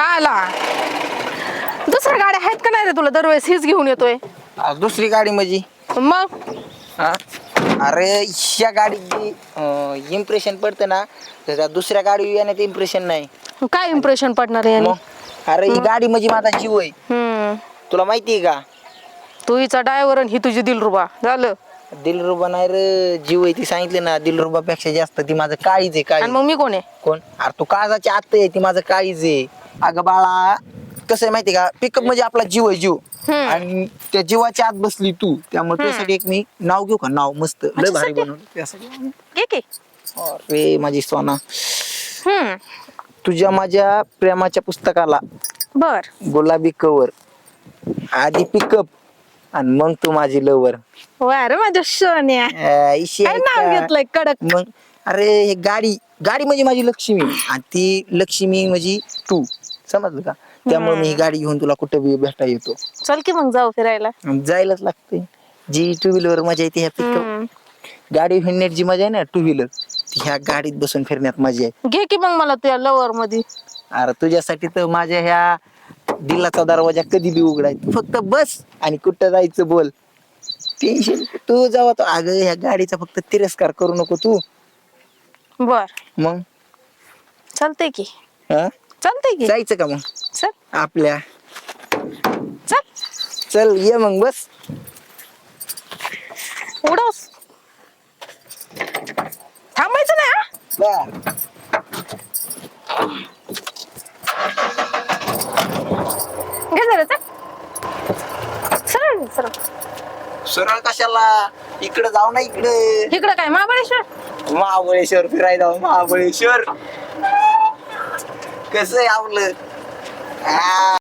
आला. दुसऱ्या गाड्या आहेत का नाही रे तुला? दरवेळेस हीच घेऊन येतोय. दुसरी गाडी माझी. मग? अरे या गाडीची इम्प्रेशन पडत ना त्याच्या दुसऱ्या गाडी येण्यात इम्प्रेशन नाही. काय इम्प्रेशन पडणार आहे अरे ही गाडी म्हणजे माझा जीव आहे. हम्म. तुला माहिती आहे का? तू हिचा ड्रायव्हर आणि ही तुझी दिलरुबा. झालं. दिलरुबा नाही रे जीव आहे ती सांगितले ना दिलरुबापेक्षा जास्त ती माझं काळीज आहे आणि काळीज मग मी कोण आहे? कोण? अरे तू काळजाची आत्ता आहे ती माझं काळीज आहे. अगं बाळा कसं आहे माहिती का? पिकअप म्हणजे आपला जीव आहे जीव. हम्म. आणि त्या जीवाच्या आत बसली तू त्यामुळे त्यासाठी एक मी नाव घेऊ का? नाव मस्त. लय भारी? बनवलं. त्यासाठी घे की? अरे माझी सोना. हम्म. तुझ्या माझ्या प्रेमाच्या पुस्तकाला बर. गुलाबी कवर आधी पिकअप आणि मग तू माझी लवर वा रे माझ्या सोन्या. काय नाव घेतलंय कडक? मग अरे हे गाडी गाडी म्हणजे माझी लक्ष्मी. आणि ती लक्ष्मी म्हणजे तू. समजलं का? त्यामुळे मी ही गाडी घेऊन तुला कुठं बी भेटा येतो. चल की मग जाऊ फिरायला. जायलाच लागते जी टू व्हीलर मजा येते ह्या पिकअप. गाडी फिरण्याची जी मजा आहे ना टू व्हीलर ती ह्या गाडीत बसून फिरण्यात मजा आहे. घे की मग मला तुझ्या लवर मध्ये अरे तुझ्यासाठी तर माझ्या ह्या दिलाचा दरवाजा कधी बी उघडाय फक्त बस. आणि कुठं जायचं बोल. टेन्शन तू जावा तो. अगं ह्या गाडीचा फक्त तिरस्कार करू नको तू. बर. मग? चालतंय की. हा? चालतंय की. जायचं का मग? चल. आपल्या. चल. चल ये मग बस. उडवस थांबायचं नाही हा? बर. घे जरा चल सरळ. कशाला? इकडे जाऊ ना इकडे. इकडं काय? महाबळेश्वर? महाबळेश्वर फिरायला जाऊ महाबळेश्वर. कसं आहे आपलं आ,